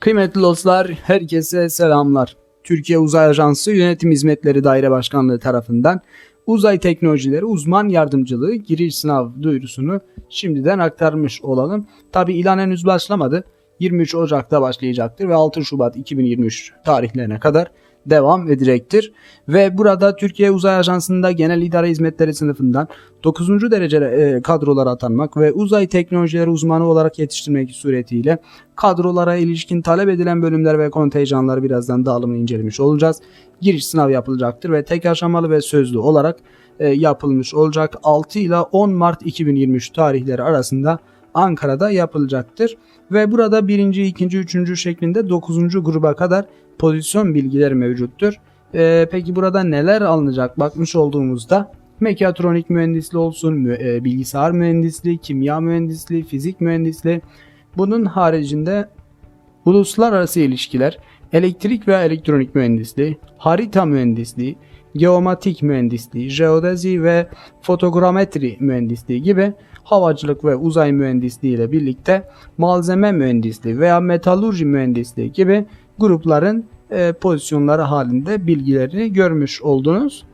Kıymetli dostlar, herkese selamlar. Türkiye Uzay Ajansı Yönetim Hizmetleri Daire Başkanlığı tarafından Uzay Teknolojileri Uzman Yardımcılığı giriş sınav duyurusunu şimdiden aktarmış olalım. Tabi ilan henüz başlamadı. 23 Ocak'ta başlayacaktır ve 6 Şubat 2023 tarihlerine kadar devam edecektir. Ve burada Türkiye Uzay Ajansı'nda Genel İdare Hizmetleri sınıfından 9. derece e, kadrolara atanmak ve uzay teknolojileri uzmanı olarak yetiştirmek suretiyle kadrolara ilişkin talep edilen bölümler ve kontenjanları birazdan dağılımını incelemiş olacağız. Giriş sınavı yapılacaktır ve tek aşamalı ve sözlü olarak e, yapılmış olacak. 6 ile 10 Mart 2023 tarihleri arasında Ankara'da yapılacaktır. Ve burada birinci, ikinci, üçüncü şeklinde 9. gruba kadar pozisyon bilgileri mevcuttur. Ee, peki burada neler alınacak bakmış olduğumuzda mekatronik mühendisliği olsun, mü- e, bilgisayar mühendisliği, kimya mühendisliği, fizik mühendisliği. Bunun haricinde uluslararası ilişkiler, elektrik veya elektronik mühendisliği, harita mühendisliği, geomatik mühendisliği, jeodezi ve fotogrametri mühendisliği gibi havacılık ve uzay mühendisliği ile birlikte malzeme mühendisliği veya metalurji mühendisliği gibi grupların e, pozisyonları halinde bilgilerini görmüş oldunuz.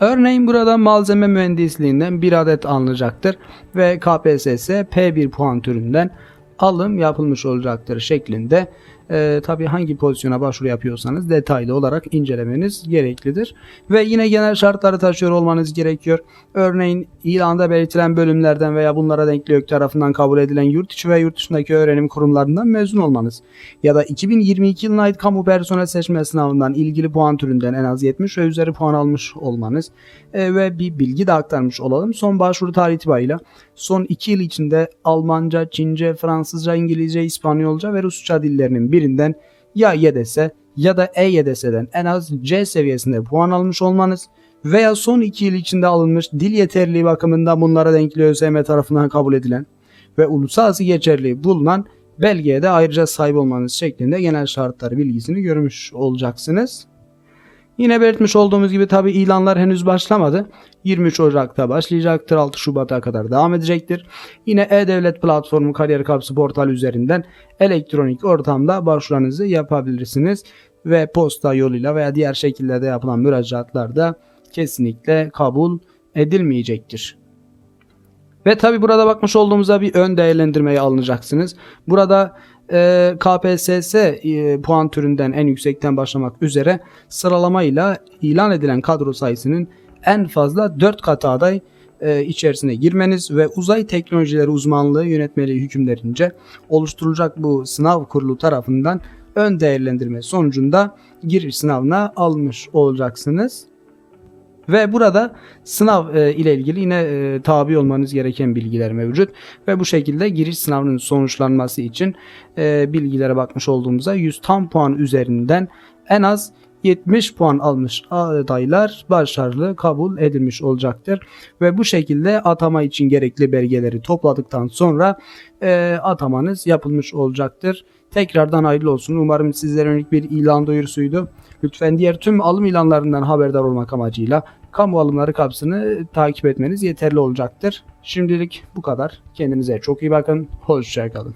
Örneğin burada malzeme mühendisliğinden bir adet alınacaktır ve KPSS P1 puan türünden alım yapılmış olacaktır şeklinde. Ee, tabii hangi pozisyona başvuru yapıyorsanız detaylı olarak incelemeniz gereklidir. Ve yine genel şartları taşıyor olmanız gerekiyor. Örneğin ilanda belirtilen bölümlerden veya bunlara denkli YÖK tarafından kabul edilen yurt içi ve yurt dışındaki öğrenim kurumlarından mezun olmanız. Ya da 2022 yılına ait kamu personel seçme sınavından ilgili puan türünden en az 70 ve üzeri puan almış olmanız. Ee, ve bir bilgi de aktarmış olalım. Son başvuru tarihi itibariyle son 2 yıl içinde Almanca, Çince, Fransızca, İngilizce, İspanyolca ve Rusça dillerinin birinden ya YDS ya da EYDS'den en az C seviyesinde puan almış olmanız veya son 2 yıl içinde alınmış dil yeterliliği bakımından bunlara denkli ÖSYM tarafından kabul edilen ve uluslararası geçerliği bulunan belgeye de ayrıca sahip olmanız şeklinde genel şartları bilgisini görmüş olacaksınız. Yine belirtmiş olduğumuz gibi tabi ilanlar henüz başlamadı. 23 Ocak'ta başlayacaktır. 6 Şubat'a kadar devam edecektir. Yine E-Devlet platformu Kariyer Kapısı portal üzerinden elektronik ortamda başvurularınızı yapabilirsiniz. Ve posta yoluyla veya diğer şekillerde yapılan müracaatlarda kesinlikle kabul edilmeyecektir. Ve tabi burada bakmış olduğumuzda bir ön değerlendirmeye alınacaksınız. Burada e, KPSS puan türünden en yüksekten başlamak üzere sıralamayla ilan edilen kadro sayısının en fazla 4 katı aday e, içerisine girmeniz ve uzay teknolojileri uzmanlığı yönetmeliği hükümlerince oluşturulacak bu sınav kurulu tarafından ön değerlendirme sonucunda giriş sınavına almış olacaksınız. Ve burada sınav e, ile ilgili yine e, tabi olmanız gereken bilgiler mevcut. Ve bu şekilde giriş sınavının sonuçlanması için e, bilgilere bakmış olduğumuzda 100 tam puan üzerinden en az 70 puan almış adaylar başarılı kabul edilmiş olacaktır. Ve bu şekilde atama için gerekli belgeleri topladıktan sonra e, atamanız yapılmış olacaktır. Tekrardan hayırlı olsun. Umarım sizlere yönelik bir ilan duyurusuydu. Lütfen diğer tüm alım ilanlarından haberdar olmak amacıyla kamu alımları kapsını takip etmeniz yeterli olacaktır. Şimdilik bu kadar. Kendinize çok iyi bakın. Hoşçakalın.